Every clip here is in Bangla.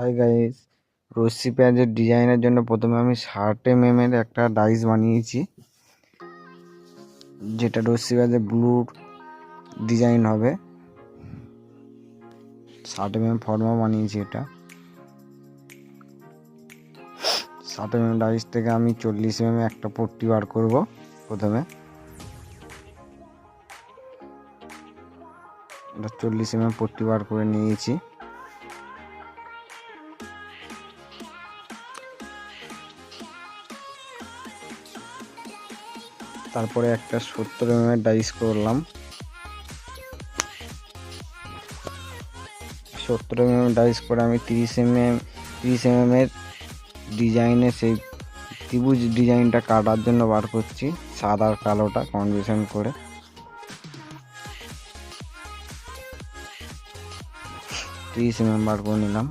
হাই গাইস রশ্মি পেঁয়াজের ডিজাইনের জন্য প্রথমে আমি ষাট এম এর একটা ডাইস বানিয়েছি। যেটা রশ্মি পেঁয়াজের ব্লুর ডিজাইন হবে। ষাট এম এম বানিয়েছি এটা। ষাট এম ডাইস থেকে আমি চল্লিশ এম একটা পট্টি বার করব প্রথমে। এটা চল্লিশ এম এম পট্টি বার করে নিয়েছি। তারপরে একটা সত্তর এম এর ডাইস করলাম। সত্তর এম এম ডাইস করে আমি তিরিশ এম এম তিরিশ এম এম এর ডিজাইনে সেই ত্রিভুজ ডিজাইনটা কাটার জন্য বার করছি, সাদা কালোটা কম্বিনেশন করে। তিরিশ এম এম বার করে নিলাম।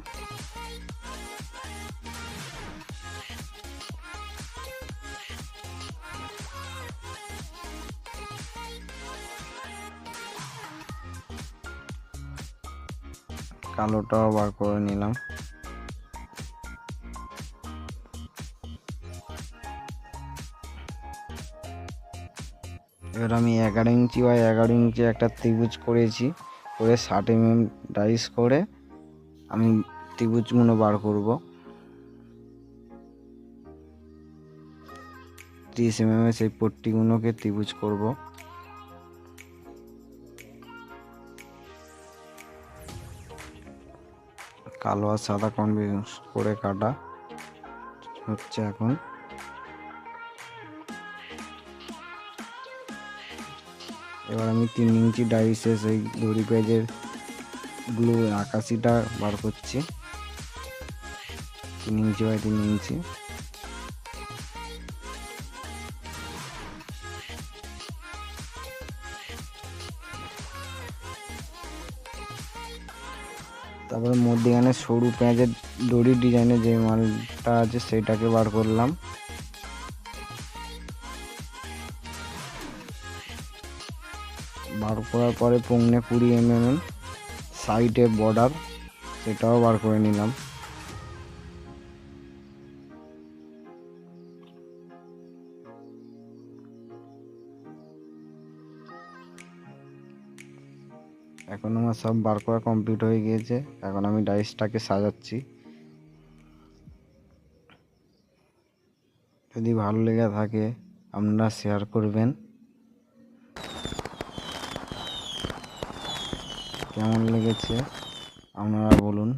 কালোটাও বার করে নিলাম। এবার আমি এগারো ইঞ্চি বা এগারো ইঞ্চি একটা ত্রিভুজ করেছি, করে ষাট এম এম ডাইস করে আমি ত্রিভুজগুলো বার করব। ত্রিশ এম এম সেই পট্টিগুলোকে ত্রিভুজ করব। কালো আর সাদা কম্বিনেশন করে কাটা হচ্ছে এখন। এবার আমি তিন ইঞ্চি ডাইসে সেই দড়ি পেজের ব্লু আকাশিটা বার করছি। তিন ইঞ্চি বাই তিন ইঞ্চি। তারপরে মধ্যিখানে সরু পেঁয়াজের দড়ি ডিজাইনে যে মালটা আছে সেটাকে বার করলাম। বার করার পরে পৌনে কুড়ি এম এম সাইডে বর্ডার সেটাও বার করে নিলাম। এখন আমার সব বার করা কমপ্লিট হয়ে গিয়েছে। এখন আমি ডাইসটাকে সাজাচ্ছি। যদি ভালো লেগে থাকে, আপনারা শেয়ার করবেন। কেমন লেগেছে, আপনারা বলুন।